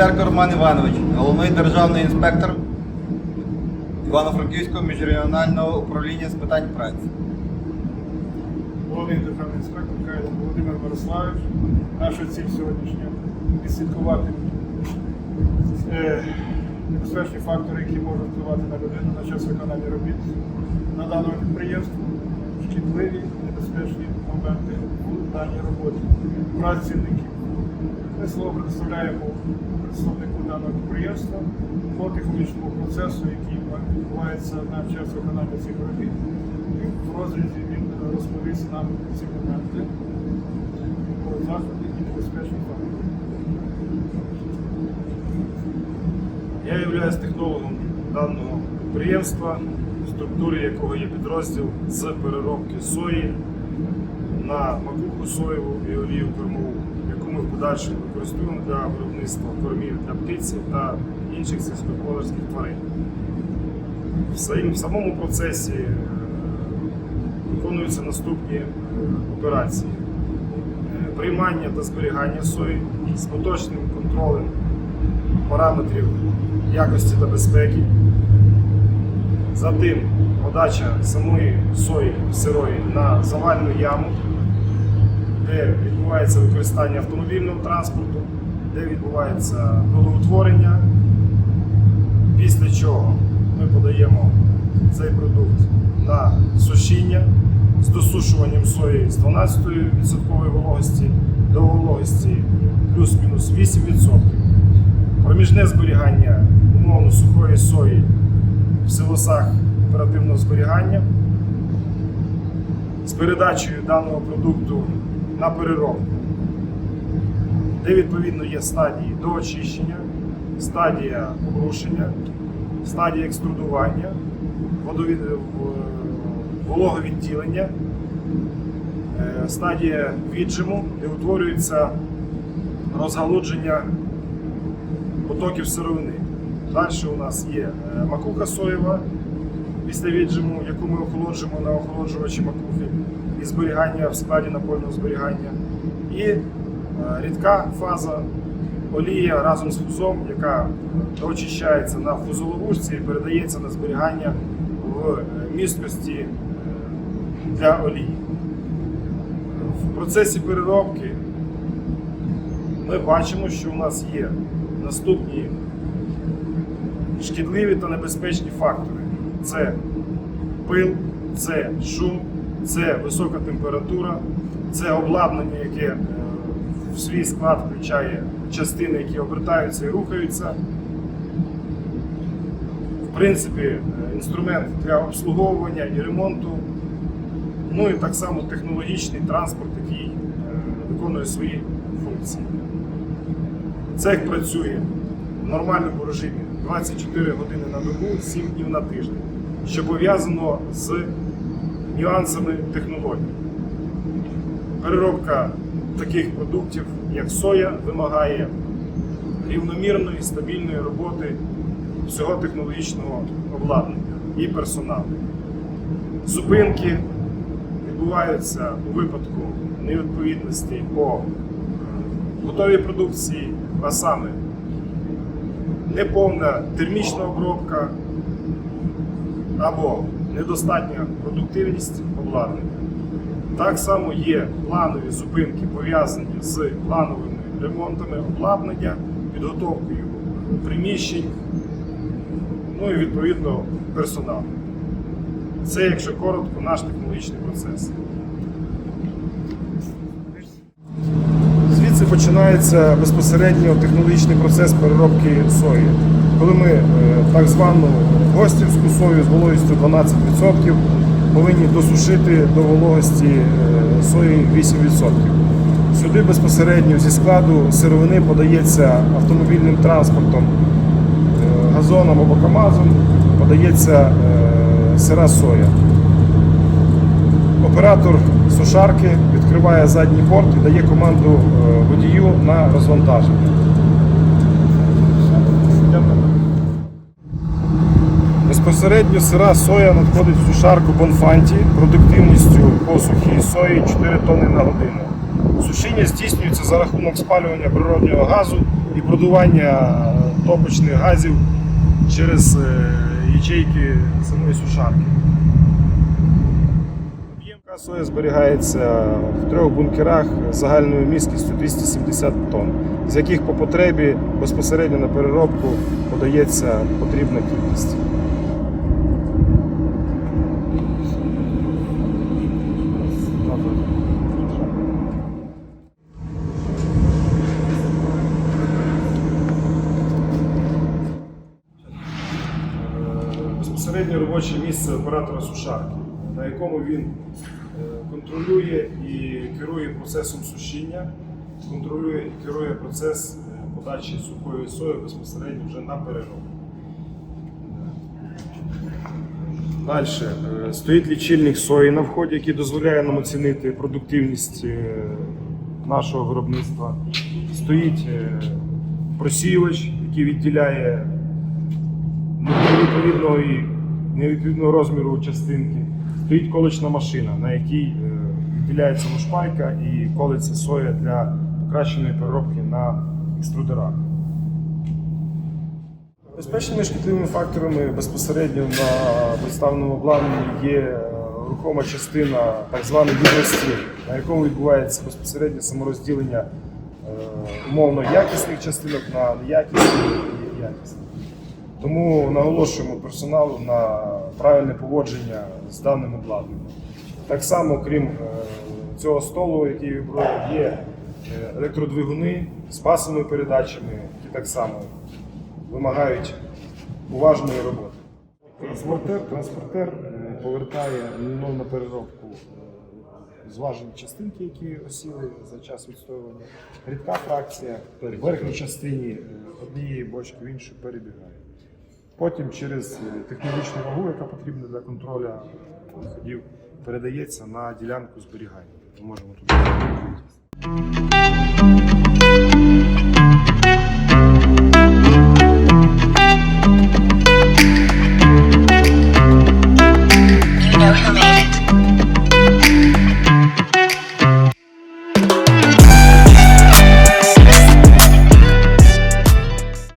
Петерко Роман Іванович, головний державний інспектор Івано-Франківського міжрегіонального управління з питань праці. Головний державний інспектор Кайло Володимир Мирославович. Наша ціль сьогоднішня відслідкувати е, небезпечні фактори, які можуть впливати на людину на час виконання робіт на даному підприємстві, шкідливі небезпечні моменти у даній роботі працівників. Ми слово предоставляємо представнику даного підприємства по технічному процесу, який відбувається на час виконання цих робіт. І в розрізі він розповість нам ці моменти про заходи і небезпечні фактори. Я являюсь технологом даного підприємства, в структурі якого є підрозділ з переробки сої на макуху соєву і олію кормову, ми в подальшому використовуємо для виробництва кормів для птиці та інших сільськогосподарських тварин. В самому процесі е, виконуються наступні е, операції: Е, приймання та зберігання сої з поточним контролем параметрів якості та безпеки. Затим подача самої сої сирої на завальну яму, де відбувається використання автомобільного транспорту, де відбувається пилоутворення. Після чого ми подаємо цей продукт на сушіння з досушуванням сої з 12% вологості до вологості плюс-мінус 8%. Проміжне зберігання умовно сухої сої в силосах оперативного зберігання з передачею даного продукту на переробку, де відповідно є стадії до очищення, стадія обрушення, стадія екструдування, водовід... в- вологовідділення, е, стадія віджиму, де утворюється розгалудження потоків сировини. Далі у нас є е, макуха соєва після віджиму, яку ми охолоджуємо на охолоджувачі макухи і зберігання в складі напольного зберігання. І е, рідка фаза олія разом з фузом, яка очищається на фузоловушці і передається на зберігання в е, місткості е, для олії. В процесі переробки ми бачимо, що у нас є наступні шкідливі та небезпечні фактори: це пил, це шум, це висока температура, це обладнання, яке е, в свій склад включає частини, які обертаються і рухаються. В принципі, е, інструмент для обслуговування і ремонту. Ну і так само технологічний транспорт, який е, виконує свої функції. Цех працює в нормальному режимі 24 години на добу, 7 днів на тиждень, що пов'язано з нюансами технологій. Переробка таких продуктів, як соя, вимагає рівномірної, стабільної роботи всього технологічного обладнання і персоналу. Зупинки відбуваються у випадку невідповідності по е, готовій продукції, а саме неповна термічна обробка або недостатня продуктивність обладнання. Так само є планові зупинки пов'язані з плановими ремонтами обладнання, підготовкою приміщень, ну і відповідно персоналу. Це, якщо коротко, наш технологічний процес. Починається безпосередньо технологічний процес переробки сої. Коли ми е, так звану гостівську сою з вологістю 12% повинні досушити до вологості е, сої 8%. Сюди безпосередньо зі складу сировини подається автомобільним транспортом, е, газоном або КАМАЗом, подається сира соя. Оператор сушарки відкриває задній борт і дає команду е, водію на розвантаження. Безпосередньо сира соя надходить в сушарку Бонфанті продуктивністю по сухій сої 4 тонни на годину. Сушіння здійснюється за рахунок спалювання природнього газу і продування топочних газів через е, ячейки самої сушарки. Об'єм соя зберігається в трьох бункерах загальною місткістю 270 тонн, з яких по потребі безпосередньо на переробку подається потрібна кількість. Безпосередньо робоче місце оператора сушарки, на якому він е, контролює і керує процесом сушіння, контролює і керує процес е, подачі сухої сої безпосередньо вже на переробку. Далі е, стоїть лічильник сої на вході, який дозволяє нам оцінити продуктивність нашого виробництва. Стоїть просіювач, який відділяє невідповідного невідповідного розміру частинки. Стоїть колочна машина, на якій е, відділяється лушпайка і колиться соя для покращеної переробки на екструдерах. Безпечними шкідливими факторами безпосередньо на представленому обладнанні є е, рухома частина, так званий гідростіл, на якому відбувається безпосередньо саморозділення е, умовно якісних частинок на неякісні і якісні. Тому наголошуємо персоналу на правильне поводження з даним обладнанням. Так само, крім е, цього столу, який вибрали, є е, електродвигуни з пасовими передачами, які так само вимагають уважної роботи. Транспортер, транспортер е, повертає ну, на переробку зважені частинки, які осіли за час відстоювання. Рідка фракція в верхній частині однієї бочки в іншу перебігає. Потім через е, технологічну вагу, яка потрібна для контролю ходів, передається на ділянку зберігання. Ми можемо туди.